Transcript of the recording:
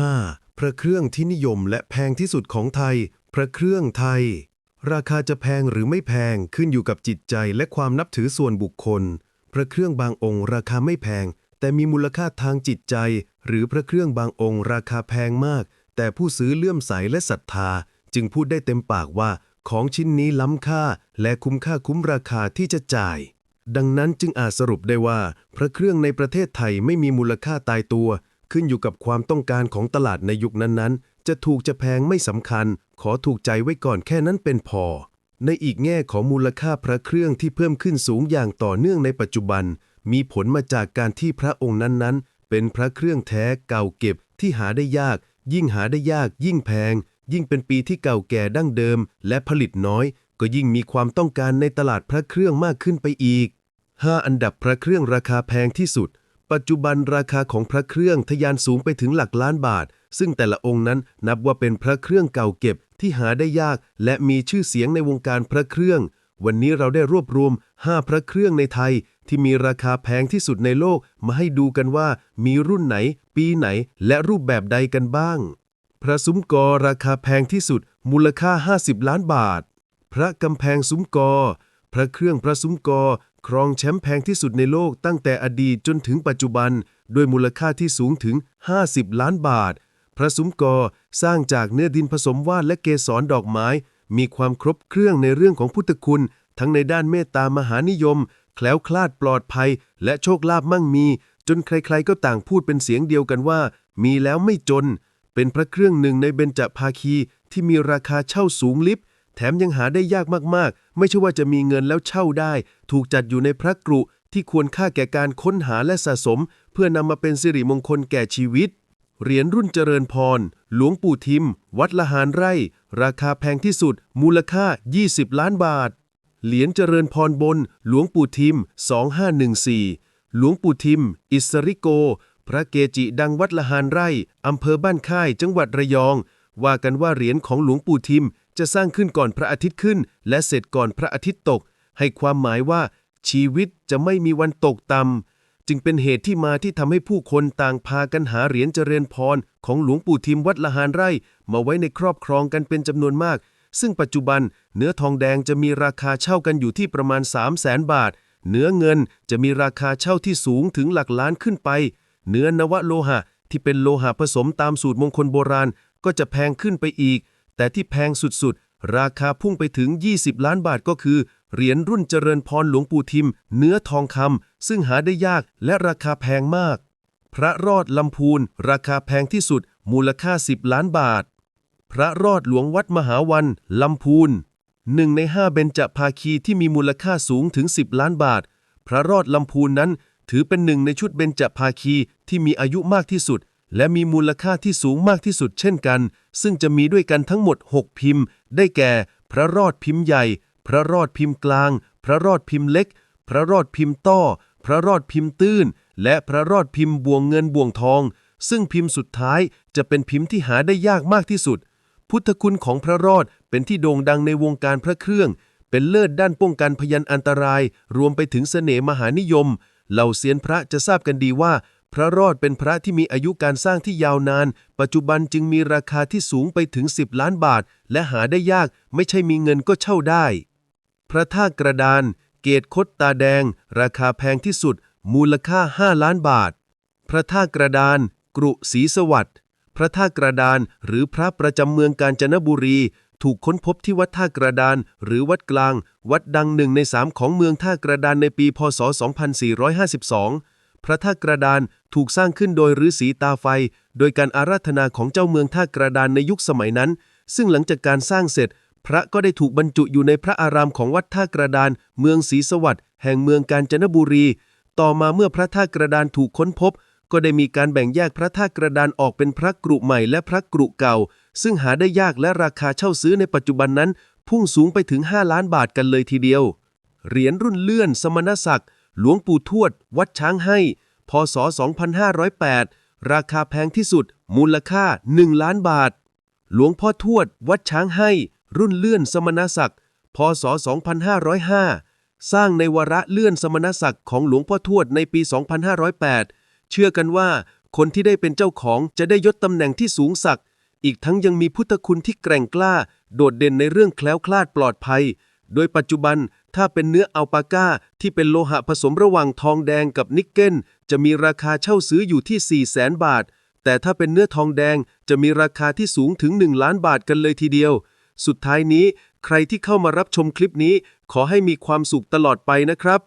5. พระเครื่องที่นิยมและแพงที่สุดของไทย พระเครื่องไทย ราคาจะแพงหรือไม่แพงขึ้นอยู่กับจิตใจและความนับถือส่วนบุคคล พระเครื่องบางองค์ราคาไม่แพง แต่มีมูลค่าทางจิตใจ หรือพระเครื่องบางองค์ราคาแพงมาก แต่ผู้ซื้อเลื่อมใสและศรัทธา จึงพูดได้เต็มปากว่า ของชิ้นนี้ล้ำค่า และคุ้มค่าคุ้มราคาที่จะจ่าย ดังนั้นจึงอาจสรุปได้ว่า พระเครื่องในประเทศไทยไม่มีมูลค่าตายตัว ขึ้นอยู่กับความต้องการของตลาดในยุคนั้นๆ จะถูกจะแพงไม่สำคัญ ขอถูกใจไว้ก่อนแค่นั้นเป็นพอ ในอีกแง่ของมูลค่าพระเครื่องที่เพิ่มขึ้นสูงอย่างต่อเนื่องในปัจจุบัน มีผลมาจากการที่พระองค์นั้นๆ เป็นพระเครื่องแท้เก่าเก็บที่หาได้ยาก ยิ่งหาได้ยาก ยิ่งแพง ยิ่งเป็นปีที่เก่าแก่ดั้งเดิม และผลิตน้อย ก็ยิ่งมีความต้องการในตลาดพระเครื่องมากขึ้นไปอีก 5 อันดับพระเครื่องราคาแพงที่สุด ปัจจุบันราคาของพระเครื่องทะยานสูงไปถึงหลักล้านบาท ซึ่งแต่ละองค์นั้นนับว่าเป็นพระเครื่องเก่าเก็บที่หาได้ยาก และมีชื่อเสียงในวงการพระเครื่อง วันนี้เราได้รวบรวม 5 พระเครื่องในไทย ที่มีราคาแพงที่สุดในโลกมาให้ดูกันว่า มีรุ่นไหน ปีไหน และรูปแบบใดกันบ้าง พระซุ้มกอราคาแพงที่สุด มูลค่า 50 ล้านบาท พระกำแพงซุ้มกอพระเครื่องพระซุ้มกอ ครองแชมป์แพงที่สุดในโลกตั้งแต่อดีตจนถึงปัจจุบัน ด้วยมูลค่าที่สูงถึง 50 ล้านบาท พระซุ้มกอสร้างจากเนื้อดินผสมว่านและเกสรดอกไม้ มีความครบเครื่องในเรื่องของพุทธคุณ ทั้งในด้านเมตตามหานิยม แคล้วคลาดปลอดภัย และโชคลาภมั่งมี จนใครๆก็ต่างพูดเป็นเสียงเดียวกันว่า มีแล้วไม่จน เป็นพระเครื่องหนึ่งในเบญจภาคีที่มีราคาเช่าสูงลิบแถมยังหาได้ยากมาก ไม่ใช่ว่าจะมีเงินแล้วเช่าได้ ถูกจัดอยู่ในพระกรุที่ควรค่าแก่การค้นหาและสะสม เพื่อนำมาเป็นสิริมงคลแก่ชีวิต เหรียญรุ่นเจริญพร หลวงปู่ทิม วัดละหารไร่ ราคาแพงที่สุด มูลค่า 20 ล้านบาท เหรียญเจริญพรบน หลวงปู่ทิม 2514 หลวงปู่ทิม อิสริโก พระเกจิดังวัดละหารไร่อำเภอบ้านค่ายจังหวัดระยอง ว่ากันว่าเหรียญของหลวงปู่ทิม จะสร้างขึ้นก่อนพระอาทิตย์ขึ้น และเสร็จก่อนพระอาทิตย์ตก ให้ความหมายว่า ชีวิตจะไม่มีวันตกต่ำจึงเป็นเหตุที่มาที่ทำให้ผู้คนต่างพากันหาเหรียญเจริญพรของหลวงปู่ทิมวัดละหารไร่ มาไว้ในครอบครองกันเป็นจำนวนมาก ซึ่งปัจจุบัน เนื้อทองแดงจะมีราคาเช่ากันอยู่ที่ประมาณ 3 0 0แสนบาท เนื้อเงินจะมีราคาเช่าที่สูงถึงหลักล้านขึ้นไป เนื้อนวโลหะที่เป็นโลหะผสมตามสูตรมงคลโบราณก็จะแพงขึ้นไปอีก แต่ที่แพงสุดๆ ราคาพุ่งไปถึง 20 ล้านบาทก็คือ เหรียญรุ่นเจริญพรหลวงปู่ทิม เนื้อทองคำซึ่งหาได้ยากและราคาแพงมาก พระรอดลำพูน ราคาแพงที่สุด มูลค่า 10 ล้านบาท พระรอดหลวงวัดมหาวันลำพูนหนึ่งในห้าเบญจภาคีที่มีมูลค่าสูงถึง 10 ล้านบาท พระรอดลำพูนนั้น ถือเป็นหนึ่งในชุดเบญจภาคีที่มีอายุมากที่สุด และมีมูลค่าที่สูงมากที่สุดเช่นกัน ซึ่งจะมีด้วยกันทั้งหมด 6 พิมพ์ ได้แก่ พระรอดพิมพ์ใหญ่ พระรอดพิมพ์กลาง พระรอดพิมพ์เล็ก พระรอดพิมพ์ต้อ พระรอดพิมพ์ตื้น และพระรอดพิมพ์บวงเงินบวงทอง ซึ่งพิมพ์สุดท้ายจะเป็นพิมพ์ที่หาได้ยากมากที่สุด พุทธคุณของพระรอดเป็นที่โด่งดังในวงการพระเครื่อง เป็นเลิศด้านป้องกันพยันอันตราย รวมไปถึงเสน่ห์มหานิยม เหล่าเซียนพระจะทราบกันดีว่า พระรอดเป็นพระที่มีอายุการสร้างที่ยาวนาน ปัจจุบันจึงมีราคาที่สูงไปถึง 10 ล้านบาท และหาได้ยากไม่ใช่มีเงินก็เช่าได้ พระธาตุกระดาน เกตคดตาแดง ราคาแพงที่สุด มูลค่า 5 ล้านบาท พระธาตุกระดาน กรุศรีสวัสดิ์พระธาตุกระดาน หรือพระประจำเมืองกาญจนบุรี ถูกค้นพบที่วัดท่ากระดาน หรือวัดกลาง วัดดังหนึ่งในสามของเมืองท่ากระดานในปี พศ 2452 พระท่ากระดานถูกสร้างขึ้นโดยฤาษีตาไฟ โดยการอาราธนาของเจ้าเมืองท่ากระดานในยุคสมัยนั้น ซึ่งหลังจากการสร้างเสร็จ พระก็ได้ถูกบรรจุอยู่ในพระอารามของวัดท่ากระดาน เมืองศรีสวัสดิ์แห่งเมืองกาญจนบุรี ต่อมาเมื่อพระท่ากระดานถูกค้นพบ ก็ได้มีการแบ่งแยกพระท่ากระดานออกเป็นพระกรุใหม่และพระกรุเก่า ซึ่งหาได้ยากและราคาเช่าซื้อในปัจจุบันนั้น พุ่งสูงไปถึง 5 ล้านบาทกันเลยทีเดียว เหรียญรุ่นเลื่อน สมณศักดิ์ หลวงปู่ทวด วัดช้างให้ พศ 2508 ราคาแพงที่สุด มูลค่า 1 ล้านบาท หลวงพ่อทวด วัดช้างให้ รุ่นเลื่อนสมณศักดิ์ พศ 2505 สร้างในวาระเลื่อนสมณศักดิ์ของหลวงพ่อทวดในปี 2508 เชื่อกันว่าคนที่ได้เป็นเจ้าของจะได้ยศตำแหน่งที่สูงสัก อีกทั้งยังมีพุทธคุณที่แกร่งกล้า โดดเด่นในเรื่องแคล้วคลาดปลอดภัย โดยปัจจุบัน ถ้าเป็นเนื้ออัลปาก้าที่เป็นโลหะผสมระหว่างทองแดงกับนิกเกิลจะมีราคาเช่าซื้ออยู่ที่ 4 0 0แสนบาท แต่ถ้าเป็นเนื้อทองแดงจะมีราคาที่สูงถึง 1 ล้านบาทกันเลยทีเดียว สุดท้ายนี้ ใครที่เข้ามารับชมคลิปนี้ ขอให้มีความสุขตลอดไปนะครับ